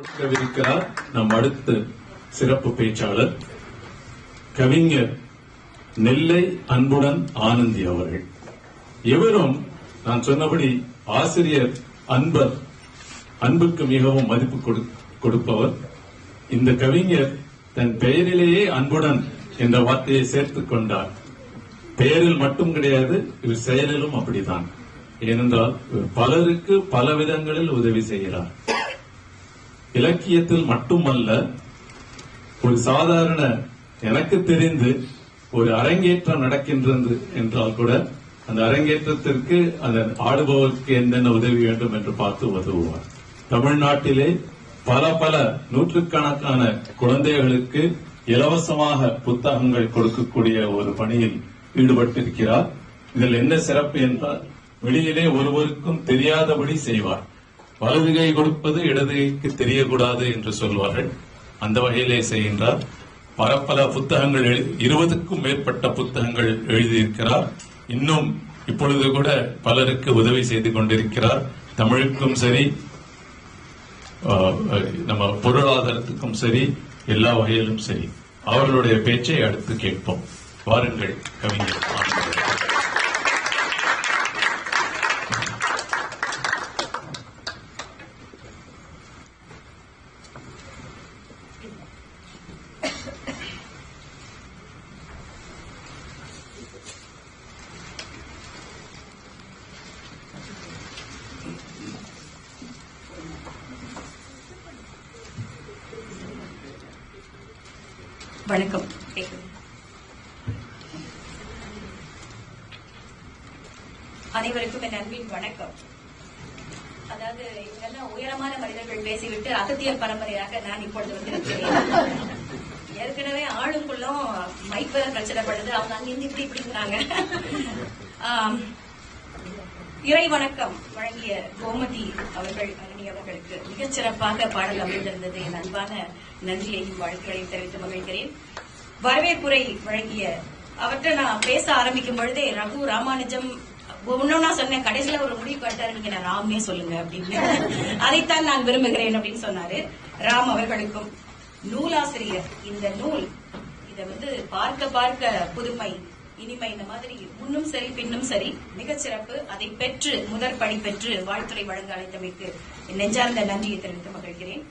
கொடுக்கவிருக்கிறார் நம் அடுத்த சிறப்பு பேச்சாளர் கவிஞர் நெல்லை அன்புடன் ஆனந்தி அவர்கள். இவரும் நான் சொன்னபடி ஆசிரியர் அன்பர் அன்புக்கு மிகவும் மதிப்பு கொடுப்பவர். இந்த கவிஞர் தன் பெயரிலேயே அன்புடன் என்ற வார்த்தையை சேர்த்துக் கொண்டார். பெயரில் மட்டும் கிடையாது இவர் செயலிலும் அப்படித்தான். ஏனென்றால் இவர் பலருக்கு பல விதங்களில் உதவி செய்கிறார். இலக்கியத்தில் மட்டுமல்ல ஒரு சாதாரண எனக்கு தெரிந்து ஒரு அரங்கேற்றம் நடக்கின்றது என்றால் கூட அந்த அரங்கேற்றத்திற்கு அந்த ஆடுபவருக்கு என்னென்ன உதவி வேண்டும் என்று பார்த்து உதவுவார். தமிழ்நாட்டிலே பல பல நூற்றுக்கணக்கான குழந்தைகளுக்கு இலவசமாக புத்தகங்கள் கொடுக்கக்கூடிய ஒரு பணியில் ஈடுபட்டிருக்கிறார். இதில் என்ன சிறப்பு என்றால் வெளியிலே ஒருவருக்கும் தெரியாதபடி செய்வார். வலது கை கொடுப்பது இடதுக்கு தெரியக்கூடாது என்று சொல்வார்கள். அந்த வகையிலே செய்கின்றார். பல பல புத்தகங்கள் எழு- இருபதுக்கும் மேற்பட்ட புத்தகங்கள் எழுதியிருக்கிறார். இன்னும் இப்பொழுது கூட பலருக்கு உதவி செய்து கொண்டிருக்கிறார். தமிழுக்கும் சரி ஆஹ், நம்ம பொருளாதாரத்துக்கும் சரி எல்லா வகையிலும் சரி. அவர்களுடைய பேச்சை அடுத்து கேட்போம். வாருங்கள் கவிஞர் ஆனந்த் அவர்களே. வணக்கம் கேக்குது. அனைவருக்கும் என் அன்பின் வணக்கம். அதாவது இவங்கெல்லாம் உயரமான மனிதர்கள் பேசிவிட்டு அகத்தியர் பரம்பரையாக நான் இப்பொழுது வந்திருக்கிறேன். ஏற்கனவே ஆளுக்குள்ளும் மைக் வேற பிரச்சனைப்படுது அவங்க அங்கிருந்து இப்படி இப்படிங்கிறாங்க இறை வணக்கம் வழங்கிய கோமதி அவர்கள் அரணி அவர்களுக்கு மிகச் சிறப்பாக பாடல் அமைந்திருந்தது. என் அன்பான நன்றியையும் வாழ்க்கையையும் தெரிவித்து மகிழ்கிறேன். வரவேற்புரை வழங்கிய அவற்றை நான் பேச ஆரம்பிக்கும் பொழுதே ரகு ராமானுஜம் ஒன்னொன்னா சொன்னேன் கடைசியில ஒரு முடிவு காட்டாரு நீங்க நான் ராம்னே சொல்லுங்க அப்படின்னு. அதைத்தான் நான் விரும்புகிறேன் அப்படின்னு சொன்னாரு. ராம் அவர்களுக்கும் நூலாசிரியர் இந்த நூல் இத வந்து பார்க்க பார்க்க புதுமை இனிமை இந்த மாதிரி முன்னும் சரி பின்னும் சரி மிகச்சிறப்பு அதை பெற்று முதற் படி பெற்று வாழ்த்துறை வழங்க அழைத்தமைக்கு நெஞ்சார்ந்த நன்றியை தெரிவித்து மகிழ்கிறேன்.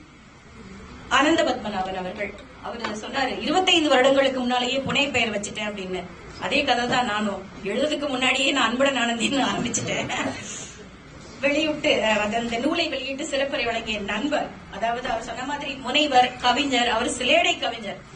ஆனந்த பத்மநாபன் அவர்கள். அவர் சொன்னாரு 25 வருடங்களுக்கு முன்னாலேயே புனை பெயர் வச்சுட்டேன் அப்படின்னு. அதே கதை தான் நானும். எழுதுக்கு முன்னாடியே நான் அன்புடன் ஆனந்தின்னு ஆரம்பிச்சுட்டேன். வெளியிட்டு அந்த- நூலை வெளியிட்டு சிறப்புரை வழங்கிய நண்பர். அதாவது அவர் சொன்ன மாதிரி முனைவர் கவிஞர் அவர் சிலேடை கவிஞர்.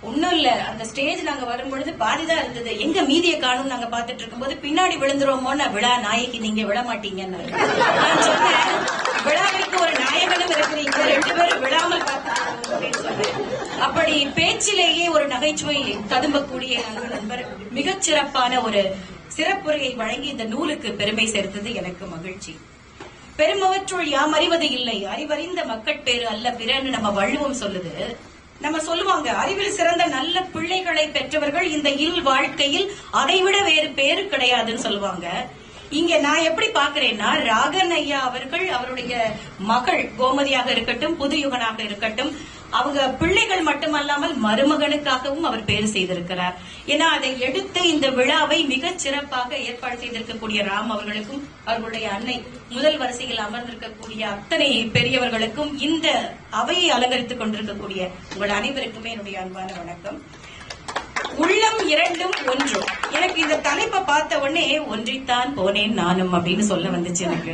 ஒண்ணும் இல்ல அந்த ஸ்டேஜ் நாங்க வரும்பொழுது பாதிதான் இருந்தது. எங்க மீதிய காணும் நாங்க பாத்துட்டு இருக்கும்போது பின்னாடி விழுந்துருவோமோன்னு விழா நாயகி நீங்க விழ மாட்டீங்கன்னு. நான் சொன்னேன் விழாவிற்கு ஒரு நாயகனும் இருக்கு ரெண்டு பேரும் விழாமல் பார்த்துருக்கோம் அப்படின்னு சொன்னேன் அப்படி பேச்சிலேயே ஒரு நகைச்சுவை ததும்பக்கூடிய நண்பர் மிகச் சிறப்பான ஒரு சிறப்புரையை வழங்கி இந்த நூலுக்கு பெருமை சேர்த்தது எனக்கு மகிழ்ச்சி. பெருமவற்றுள் யாம் அறிவது இல்லை. அறிவறிந்த மக்கட்பேறு அல்ல பிறன்னு நம்ம வள்ளுவம் சொல்லுது. நம்ம சொல்லுவாங்க அறிவில் சிறந்த நல்ல பிள்ளைகளை பெற்றவர்கள் இந்த இல் வாழ்க்கையில் அதைவிட வேறு பேரு கிடையாதுன்னு சொல்லுவாங்க. இங்க நான் எப்படி பாக்குறேன்னா ராகன் ஐயா அவர்கள் அவருடைய மகள் கோமதியாக இருக்கட்டும் புதுயுகனாக இருக்கட்டும் அவங்க பிள்ளைகள் மட்டுமல்லாமல் மருமகனுக்காகவும் அவர் பேர் செய்திருக்கிறார். ஏன்னா அதை எடுத்து இந்த விழாவை மிக சிறப்பாக ஏற்பாடு செய்திருக்கக்கூடிய ராம் அவர்களுக்கும் அவர்களுடைய அன்னை முதல் வரிசையில் அமர்ந்திருக்கக்கூடிய அத்தனை பெரியவர்களுக்கும் இந்த அவையை அலங்கரித்துக் கொண்டிருக்கக்கூடிய உங்கள் அனைவருக்குமே என்னுடைய அன்பான வணக்கம். உள்ளம் இரண்டும் ஒன்றும் எனக்கு இந்த தலைப்பை பார்த்த உடனே ஒன்றித்தான் போனேன் நானும் அப்படின்னு சொல்ல வந்துச்சு எனக்கு.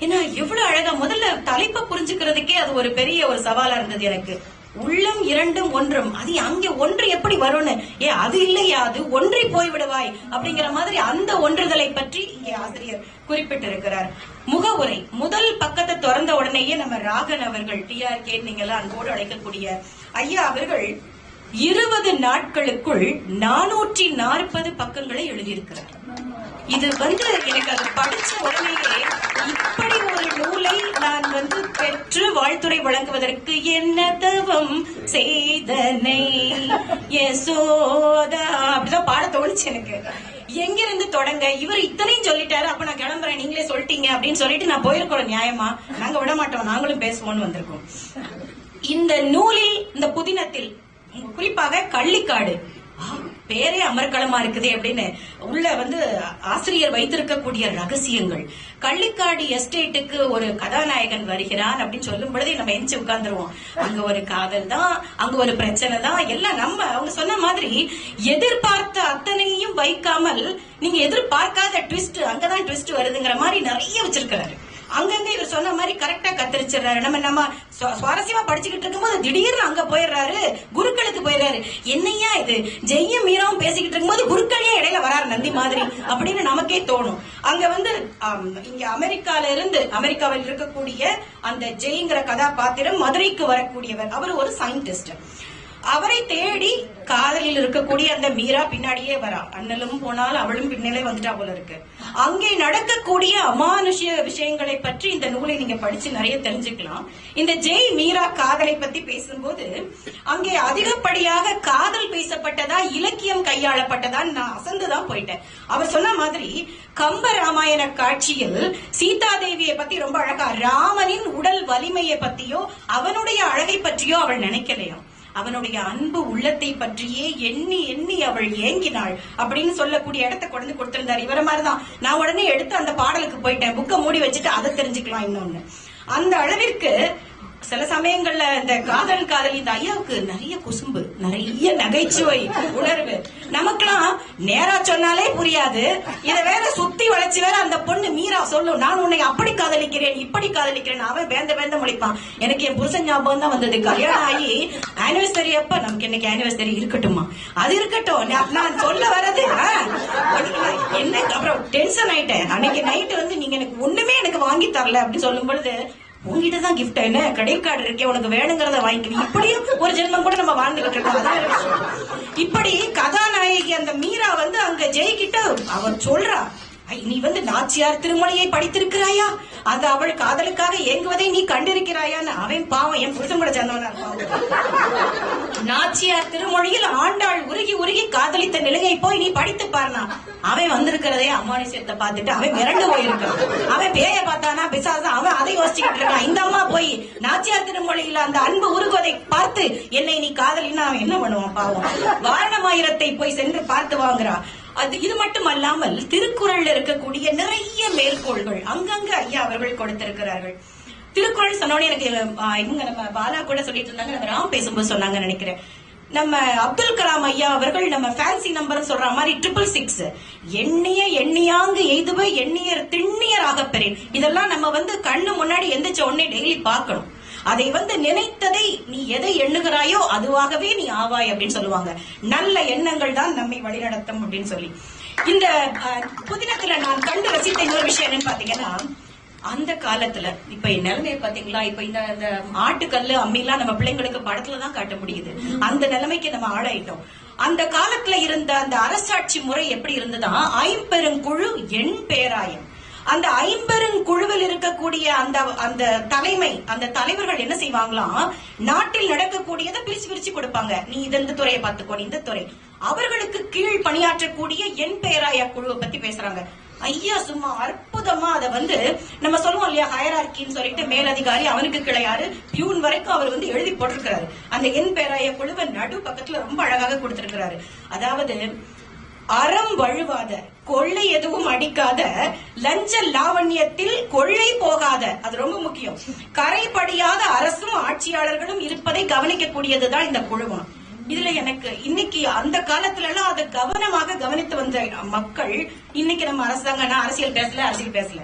ஏன்னா எவ்வளவு அழகா முதல்ல தலைப்பை புரிஞ்சுக்கிறதுக்கே அது ஒரு பெரிய ஒரு சவாலா இருந்தது எனக்கு. உள்ளம் இரண்டும் ஒன்றும். அது அங்கே ஒன்று எப்படி வரும்னு? ஏ அது இல்லையா? அது ஒன்றி போய் விடுவாய் அப்படிங்கிற மாதிரி அந்த ஒன்றுதலை பற்றி இங்கே ஆசிரியர் குறிப்பிட்டிருக்கிறார். முகவுரை முதல் பக்கத்தை திறந்த உடனேயே நம்ம ராகன் அவர்கள் டிஆர்கே நீங்க எல்லாம் அன்போடு அழைக்கக்கூடிய ஐயா அவர்கள் இருபது நாட்களுக்குள் நானூற்றி நாற்பது பக்கங்களை எழுதியிருக்கிறார். இது வந்து எனக்கு அது படிச்ச உடனேயே இப்படி ஒரு நூலை நான் வந்து பெற்று வாழ்த்துறை வழங்குவதற்கு என்ன தவம் செய்தனை? யசோதா. அப்படிதான் பாட தோணுச்சு எனக்கு. எங்கிருந்து தொடங்க? இவர் இத்தனையும் சொல்லிட்டாரு. அப்ப நான் கிளம்புறேன். நீங்களே சொல்லிட்டீங்க அப்படின்னு சொல்லிட்டு நான் போயிருக்கிறோம் நியாயமா. நாங்க விட மாட்டோம் நாங்களும் பேசுவோம்னு வந்திருக்கோம். இந்த நூலில் இந்த புதினத்தில் குறிப்பாக கள்ளிக்காடு. பேரே அமர்க்களமா இருக்குதே அப்படின்னு உள்ள வந்து ஆசிரியர் வைத்திருக்கக்கூடிய ரகசியங்கள். கள்ளிக்காடு எஸ்டேட்டுக்கு ஒரு கதாநாயகன் வருகிறான் அப்படின்னு சொல்லும் பொழுதே நம்ம எந்திச்சு உட்கார்ந்துருவோம். அங்க ஒரு காதல் தான் அங்க ஒரு பிரச்சனை தான் எல்லாம் நம்ம அவங்க சொன்ன மாதிரி எதிர்பார்த்த அத்தனையும் வைக்காமல் நீங்க எதிர்பார்க்காத ட்விஸ்ட் அங்கதான் ட்விஸ்ட் வருதுங்கிற மாதிரி நிறைய வச்சிருக்கிறாரு. அங்கங்க இவர் சொன்ன மாதிரி கரெக்டா கத்தரிச்சிடுறாரு. நம்ம நம்ம சுவாரஸ்யமா படிச்சுக்கிட்டு இருக்கும்போது திடீர்னு அங்க போயிடுறாரு. குருக்களுக்கு போயிடுறாரு. என்னையா இது? ஜெய்யும் மீராவும் பேசிக்கிட்டு இருக்கும்போது குருக்களையே இடையில வராரு நந்தி மாதிரி அப்படின்னு நமக்கே தோணும். அங்க வந்து இங்க அமெரிக்கால இருந்து அமெரிக்காவில் இருக்கக்கூடிய அந்த ஜெய்ங்கிற கதாபாத்திரம் மதுரைக்கு வரக்கூடியவர். அவர் ஒரு சயின்டிஸ்ட் அவரை தேடி காதலில் இருக்கக்கூடிய அந்த மீரா பின்னாடியே வரா. அண்ணலும் போனால் அவளும் பின்னாலே வந்துட்டா போல இருக்கு. அங்கே நடக்கக்கூடிய அமானுஷ்ய விஷயங்களை பற்றி இந்த நூலை நீங்க படிச்சு நிறைய தெரிஞ்சுக்கலாம். இந்த ஜெய் மீரா காதலை பத்தி பேசும்போது அங்கே அதிகப்படியாக காதல் பேசப்பட்டதா இலக்கியம் கையாளப்பட்டதான் நான் அசந்துதான் போயிட்டேன். அவர் சொன்ன மாதிரி கம்ப ராமாயண காட்சியில் சீதாதேவியை பத்தி ரொம்ப அழகா ராமனின் உடல் வலிமையை பத்தியோ அவனுடைய அழகை பற்றியோ அவள் நினைக்கலையோ அவனுடைய அன்பு உள்ளத்தை பற்றியே எண்ணி எண்ணி அவள் ஏங்கினாள். அப்படின்னு சொல்லக்கூடிய இடத்தை கொண்டு கொடுத்திருந்தார். இவர மாதிரிதான். நான் உடனே எடுத்து அந்த பாடலுக்கு போயிட்டேன். புக்கை மூடி வச்சுட்டு அதை தெரிஞ்சுக்கலாம் இன்னொன்னு. அந்த அளவிற்கு சில சமயங்கள்ல இந்த காதல் காதலி இந்த ஐயாவுக்கு நிறைய குசும்பு நிறைய நகைச்சுவை உணர்வு. நமக்கெல்லாம் நேரா சொன்னாலே புரியாது. இத வேற சுத்தி வளைச்சு வேற அந்த பொண்ணு மீரா சொல்லும். நான் உன்னை அப்படி காதலிக்கிறேன் இப்படி காதலிக்கிறேன். அவன் வேந்த வேந்த முளைப்பான் எனக்கு என் புருஷன் ஞாபகம் தான் வந்தது. கல்யாணம் ஆகி ஆனிவர்சரி அப்ப நமக்கு இன்னைக்கு ஆனிவர்சரி இருக்கட்டுமா? அது இருக்கட்டும். நான் சொல்ல வரது என்ன அப்புறம் டென்ஷன் ஆயிட்டேன். அன்னைக்கு நைட்டு வந்து நீங்க எனக்கு ஒண்ணுமே எனக்கு வாங்கி தரல அப்படின்னு சொல்லும் பொழுது உங்ககிட்ட தான் கிஃப்ட் என்ன கிரெடிட் கார்டு இருக்கே உனக்கு வேணுங்கிறத வாங்கிக்கணும். இப்படியும் ஒரு ஜென்மம் கூட நம்ம வாழ்ந்துகிட்டு இருக்கோம். அதான் இப்படி கதாநாயகி அந்த மீரா வந்து அங்க ஜெய்கிட்ட அவன் சொல்றா நீ வந்து நாச்சியார் திருமொழியை படித்திருக்கிறாயா? அந்த அவள் காதலுக்காக ஏங்குவதை நீ கண்டிருக்கிறாயான்னு அவன் பாவம் என் புருஷன் கூட சேர்ந்தவனா நாச்சியார் திருமொழியில் ஆண்டாள் உருகி உருகி காதலித்த நிலையை போய் நீ படித்து பாருனா. அவன் வந்திருக்கிறதே அமானுஷத்தை பார்த்துட்டு அவன் மிரண்டு போயிருக்கான். அவன் பேய பார்த்தானா பிசாசா அவன் அதை யோசிச்சுக்கிட்டு இருக்கான். இந்த அம்மா போய் நாச்சியார் திருமொழியில அந்த அன்பு உருகுவதை பார்த்து என்னை நீ காதலின்னு அவன் என்ன பண்ணுவான் பாவம்? வாரணமாயிரத்தை போய் சென்று பார்த்து வாங்குறா. அது இது மட்டும் அல்லாமல் திருக்குறள்ல இருக்கக்கூடிய நிறைய மேற்கோள்கள் அங்கங்க ஐயா அவர்கள் கொடுத்திருக்கிறார்கள். திருக்குறள் சொன்னோடனே எனக்கு இவங்க நம்ம பாலா கூட சொல்லிட்டு இருந்தாங்க நம்ம ராம் பேசும்போது சொன்னாங்க நினைக்கிறேன். நம்ம அப்துல் கலாம் ஐயா அவர்கள் நம்ம ஃபேன்சி நம்பர் சொல்ற மாதிரி ட்ரிபிள் சிக்ஸ் எண்ணிய எண்ணியாங்கு எய்துவ எண்ணியர் திண்ணியராக பெறேன். இதெல்லாம் நம்ம வந்து கண்ணு முன்னாடி எந்திரிச்ச உடனே டெய்லி பார்க்கணும். அதை வந்து நினைத்ததை நீ எதை எண்ணுகிறாயோ அதுவாகவே நீ ஆவாய் அப்படின்னு சொல்லுவாங்க. நல்ல எண்ணங்கள் தான் நம்மை வழிநடத்தும் அப்படின்னு சொல்லி. இந்த புதினத்துல நான் கண்டு ரசித்த இன்னொரு விஷயம் என்னன்னு பாத்தீங்கன்னா அந்த காலத்துல இப்ப என் நிலைமையை பாத்தீங்களா? இப்ப இந்த இந்த ஆட்டுக்கல்லு அம்மிலாம் நம்ம பிள்ளைங்களுக்கு படத்துலதான் காட்ட முடியுது. அந்த நிலைமைக்கு நம்ம ஆளாயிட்டோம். அந்த காலத்துல இருந்த அந்த அரசாட்சி முறை எப்படி இருந்ததா? ஐம்பெருங்குழு எண் பேராயம். அந்த ஐம்பெருங்குழுவில் இருக்கக்கூடிய அந்த அந்த தலைமை அந்த தலைவர்கள் என்ன செய்வாங்களாம் நாட்டில் நடக்கக்கூடியதை பிரிச்சு பிரிச்சு கொடுப்பாங்க. நீ இது இந்த துறையை பார்த்துக்கோ இந்த துறை. அவர்களுக்கு கீழ் பணியாற்றக்கூடிய என் பேராய குழுவை பத்தி பேசுறாங்க. ஐயா சும்மா அற்புதமா அதை வந்து நம்ம சொல்லுவோம் இல்லையா? ஹயரார்கின்னு சொல்லிட்டு மேலதிகாரி அவனுக்கு கிளையாரு பியூன் வரைக்கும் அவர் வந்து எழுதி போட்டிருக்கிறாரு. அந்த என் பேராய குழுவை நடு பக்கத்துல ரொம்ப அழகாக கொடுத்திருக்கிறாரு. அதாவது அறம் வழுவாத கொள்ளை எதுவும் அடிக்காத லஞ்ச லாவண்யத்தில் கொள்ளை போகாத. அது ரொம்ப முக்கியம். கரைபடியாத அரசும் ஆட்சியாளர்களும் இருப்பதை கவனிக்கக்கூடியதுதான் இந்த குழுமம். இதுல எனக்கு இன்னைக்கு அந்த காலத்துல எல்லாம் அதை கவனமாக கவனித்து வந்த மக்கள் இன்னைக்கு நம்ம அரசாங்கம் நான் அரசியல் பேசல அரசியல் பேசல.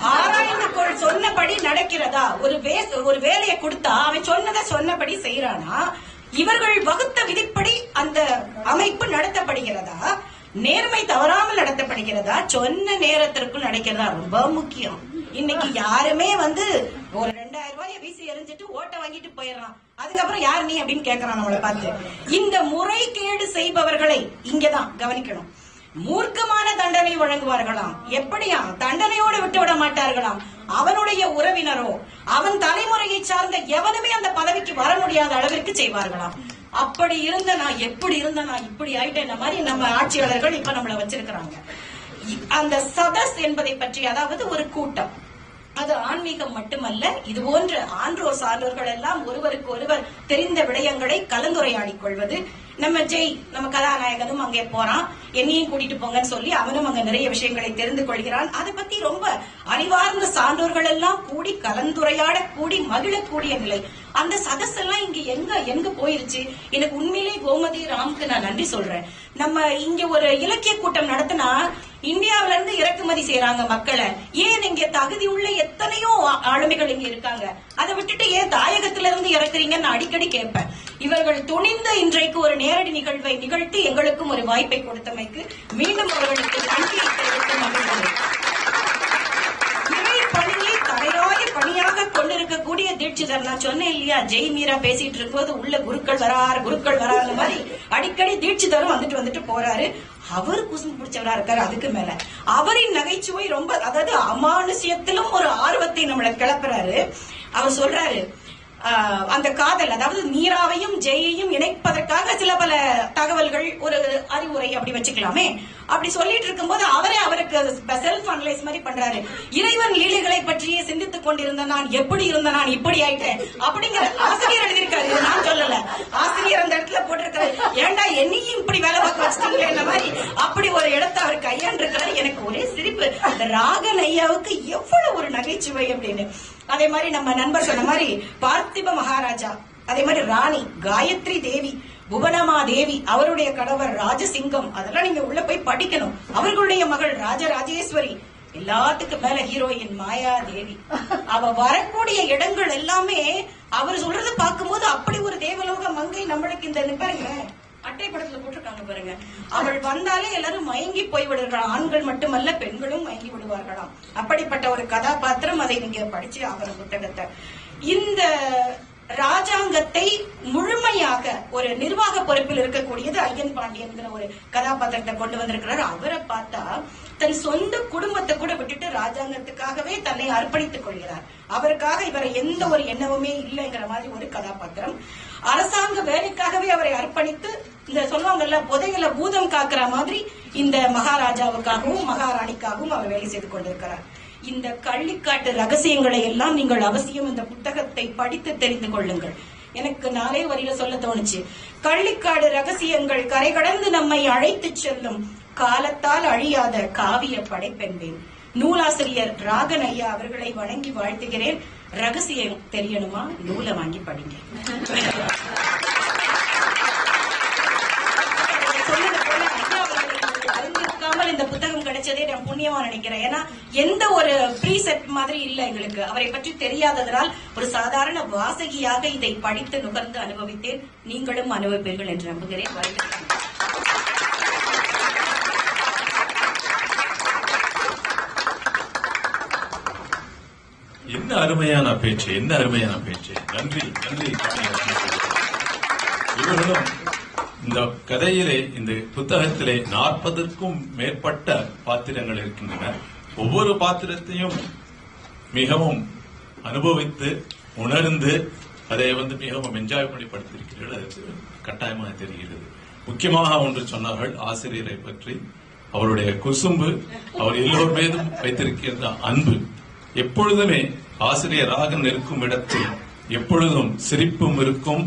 ஆராய்ந்து கொள் சொன்னபடி நடக்கிறதா? ஒரு வே- ஒரு வேலையை கொடுத்தா அவன் சொன்னதை சொன்னபடி செய்யறானா இவர்கள் வகுத்த விதிப்படி அந்த அமைப்பு நடத்தப்படுகிறதா? நேர்மை தவறாமல் நடத்தப்படுகிறதா? சொன்ன நேரத்திற்குள் நடக்கிறதா? ரொம்ப முக்கியம். இன்னைக்கு யாருமே வந்து ஒரு ரெண்டாயிரம் ரூபாய வீசி எரிஞ்சிட்டு ஓட்ட வாங்கிட்டு போயிடறான். அதுக்கப்புறம் யார் நீ அப்படின்னு கேக்குறான் நம்மளை பார்த்து. இந்த முறைகேடு செய்பவர்களை இங்கதான் கவனிக்கணும். மூர்க்கமான தண்டனை வழங்குவார்களாம். எப்படியா? தண்டனையோடு விட்டு விட மாட்டார்களாம். அவனுடைய உறவினரோ அவன் தலைமுறையை சார்ந்த எவனுமே அந்த பதவிக்கு வர முடியாத அளவிற்கு செய்வார்களாம். அப்படி இருந்த நான் எப்படி இருந்த நான் இப்படி ஆயிட்டேன் மாதிரி நம்ம ஆட்சியாளர்கள் இப்ப நம்மள வச்சிருக்கிறாங்க. அந்த சதஸ் என்பதை பற்றி அதாவது ஒரு கூட்டம். அது ஆன்மீகம் மட்டுமல்ல இது போன்ற ஆன்றோர் சான்றோர்கள் எல்லாம் ஒருவருக்கு ஒருவர் தெரிந்த விடயங்களை கலந்துரையாடிக் கொள்வது. நம்ம ஜெய் நம்ம கதாநாயகனும் அங்கே போறான். என்னையும் கூட்டிட்டு போங்கன்னு சொல்லி அவனும் அங்க நிறைய விஷயங்களை தெரிந்து கொள்கிறான். அதை பத்தி ரொம்ப அறிவார்ந்த சான்றோர்கள் எல்லாம் கூடி கலந்துரையாட கூடி மகிழக்கூடிய நிலை. அந்த சதஸ் எல்லாம் இங்க எங்க எங்க போயிருச்சு? எனக்கு உண்மையிலே கோமதி ராமுக்கு நான் நன்றி சொல்றேன். நம்ம இங்க ஒரு இலக்கிய கூட்டம் நடத்தினா இந்தியாவில இருந்து இறக்குமதி செய்யறாங்க மக்களை. ஏன் இங்க தகுதி உள்ள எத்தனையோ ஆளுமைகள் இங்க இருக்காங்க? அதை விட்டுட்டு ஏன் தாயகத்துல இருந்து இறக்குறீங்கன்னு நான் அடிக்கடி கேட்பேன். இவர்கள் துணிந்த இன்றைக்கு ஒரு நேரடி நிகழ்வை நிகழ்த்தி எங்களுக்கும் ஒரு வாய்ப்பை கொடுத்தமைக்கு மீண்டும் அவர்களுக்கு நன்றியை தெரிவித்து மகிழ்கிறேன் இறை பணியை தலையாய பணியாக நான் சொன்னேன் இல்லையா? ஜெய் மீரா பேசிட்டு இருக்கும்போது உள்ள குருக்கள் வரார் குருக்கள் வரார் மாதிரி அடிக்கடி தீட்சிதரும் வந்துட்டு வந்துட்டு போறாரு. அவர் குசும் பிடிச்சவரா இருக்காரு அதுக்கு மேல. அவரின் நகைச்சுவை ரொம்ப அதாவது அமானுஷ்யத்திலும் ஒரு ஆர்வத்தை நம்மளை கிளப்புறாரு. அவர் சொல்றாரு அந்த காதல் அதாவது மீராவையும் ஜெயையும் இணைப்பதற்காக சில பல தகவல்கள் ஒரு அறிவுரை அப்படி வச்சுக்கலாமே. அப்படி சொல்லிட்டு இருக்கும்போது அவரே அவருக்கு செல்ஃப் அனலைஸ் மாதிரி பண்றாரு. இறைவன் லீலைகளை பற்றியே சிந்தித்துக் கொண்டிருந்த நான் எப்படி இருந்த நான் இப்படி ஆயிட்டேன் அப்படிங்கிற ஆசிரியர் எழுதியிருக்காரு. இது நான் சொல்லல. ஆசிரியர் அந்த இடத்துல போட்டிருக்காரு. ஏன்டா என்னையும் இப்படி வேலை பார்க்க வச்சிட்டீங்களே இந்த மாதிரி? அப்படி ஒரு இடத்தை அவர் கையாண்டிருக்கிறாரு எனக்கு ஒரே சிரிப்பு. அந்த ராகன் ஐயாவுக்கு எவ்வளவு ஒரு நகைச்சுவை அப்படின்னு. அதே மாதிரி நம்ம நண்பர் சொன்ன மாதிரி பார்த்திப மகாராஜா அதே மாதிரி ராணி காயத்ரி தேவி புவனமா தேவி அவருடைய கணவர் ராஜசிங்கம் அதெல்லாம் நீங்க உள்ள போய் படிக்கணும். அவர்களுடைய மகள் ராஜராஜேஸ்வரி. எல்லாத்துக்கும் மேல ஹீரோயின் மாயா தேவி. அவ வரக்கூடிய இடங்கள் எல்லாமே அவர் சொல்றது பார்க்கும்போது அப்படி ஒரு தேவலோக மங்கை நம்மளுக்கு இந்த பாருங்க அட்டை படத்துல போட்டிருக்காங்க பாருங்க. அவள் வந்தாலே எல்லாரும் மயங்கி போய் விடுகிறாள் ஆண்கள் மட்டுமல்ல பெண்களும் மயங்கி விடுவார்களாம். அப்படிப்பட்ட ஒரு கதாபாத்திரம் அதை நீங்க படிச்சு ஆகிற புத்தகத்தை இந்த ராஜாங்கத்தை முழுமையாக ஒரு நிர்வாக பொறுப்பில் இருக்கக்கூடியது ஐயன் பாண்டியன்கிற ஒரு கதாபாத்திரத்தை கொண்டு வந்திருக்கிறார். அவரை பார்த்தா தன் சொந்த குடும்பத்தை கூட விட்டுட்டு ராஜாங்கத்துக்காகவே தன்னை அர்ப்பணித்துக் கொள்கிறார். அவருக்காக இவரை எந்த ஒரு எண்ணமுமே இல்லைங்கிற மாதிரி ஒரு கதாபாத்திரம். அரசாங்க வேலைக்காகவே அவரை அர்ப்பணித்து இந்த சொல்லுவாங்கல்ல புதையில பூதம் காக்குற மாதிரி இந்த மகாராஜாவுக்காகவும் மகாராணிக்காகவும் அவர் வேலை செய்து கொண்டிருக்கிறார். இந்த கள்ளிக்காட்டு ரகசியங்களை எல்லாம் நீங்கள் அவசியம் இந்த புத்தகத்தை படித்து தெரிந்து கொள்ளுங்கள். எனக்கு நாளே வரியில சொல்ல தோணுச்சு. கள்ளிக்காடு ரகசியங்கள் கரை கடந்து நம்மை அழைத்துச் செல்லும். காலத்தால் அழியாத காவிய படைப்பென்பேன் நூலாசிரியர் ராகன் ஐயா அவர்களை வணங்கி வாழ்த்துகிறேன். ரகசியம் தெரியணுமா? நூலை வாங்கி படிங்க சொன்னது போல ஐயா அவர்களுக்கு அறிந்திருக்காமல் இந்த புத்தகம் கிடைச்சதே நான் புண்ணியமா நினைக்கிறேன். ஏன்னா எந்த ஒரு ப்ரீசெட் மாதிரி இல்ல எங்களுக்கு. அவரை பற்றி தெரியாததனால் ஒரு சாதாரண வாசகியாக இதை படித்து நுகர்ந்து அனுபவித்தேன். நீங்களும் அனுபவிப்பீர்கள் என்று நம்புகிறேன். என்ன அருமையான பேச்சு என்ன அருமையான பேச்சு. நன்றி நன்றி. இவர்களும் இந்த கதையிலே இந்த புத்தகத்திலே நாற்பதற்கும் மேற்பட்ட பாத்திரங்கள் இருக்கின்றன. ஒவ்வொரு பாத்திரத்தையும் மிகவும் அனுபவித்து உணர்ந்து அதை வந்து மிகவும் என்ஜாய் பண்ணி படுத்திருக்கிறீர்கள் அது கட்டாயமாக தெரிகிறது. முக்கியமாக ஒன்று சொன்னார்கள் ஆசிரியரை பற்றி. அவருடைய குசும்பு அவர் எல்லோர் மீதும் வைத்திருக்கின்ற அன்பு. எப்பொழுதுமே ஆசிரியராக நிற்கும் இடத்தில் எப்பொழுதும் சிரிப்பும் இருக்கும்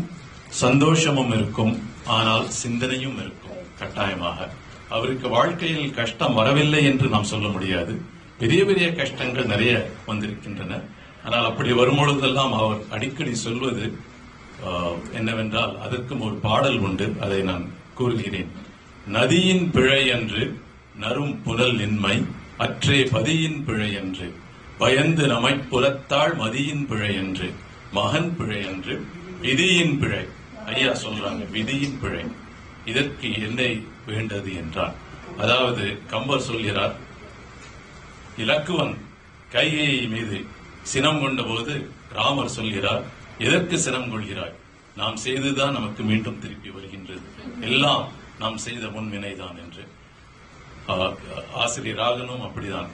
சந்தோஷமும் இருக்கும். ஆனால் சிந்தனையும் இருக்கும் கட்டாயமாக. அவருக்கு வாழ்க்கையில் கஷ்டம் வரவில்லை என்று நாம் சொல்ல முடியாது. பெரிய பெரிய கஷ்டங்கள் நிறைய வந்திருக்கின்றன. ஆனால் அப்படி வரும்பொழுதெல்லாம் அவர் அடிக்கடி சொல்வது என்னவென்றால் அதற்கும் ஒரு பாடல் உண்டு அதை நான் கூறுகிறேன். நதியின் பிழை என்று நரும் புனல் இன்மை அற்றே பதியின் பிழை என்று. பயந்து நமை புலத்தாள் மதியின் பிழை என்று. மகன் பிழை என்று. விதியின் பிழை. ஐயா சொல்றாங்க விதியின் பிழை. இதற்கு என்னை வேண்டது என்றார் அதாவது கம்பர் சொல்கிறார் இலக்குவன் கையை மீது சினம் கொண்டபோது ராமர் சொல்கிறார் எதற்கு சினம் கொள்கிறாய்? நாம் செய்துதான் நமக்கு மீண்டும் திருப்பி வருகின்றது. எல்லாம் நாம் செய்த முன்வினைதான் என்று. ஆசிரியர் ராகனும் அப்படிதான்.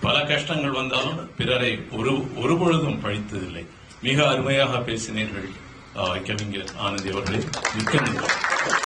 பல கஷ்டங்கள் வந்தாலும் பிறரை ஒரு ஒருபொழுதும் பழித்ததில்லை. மிக அருமையாக பேசினீர்கள். uh, coming on in the order. You can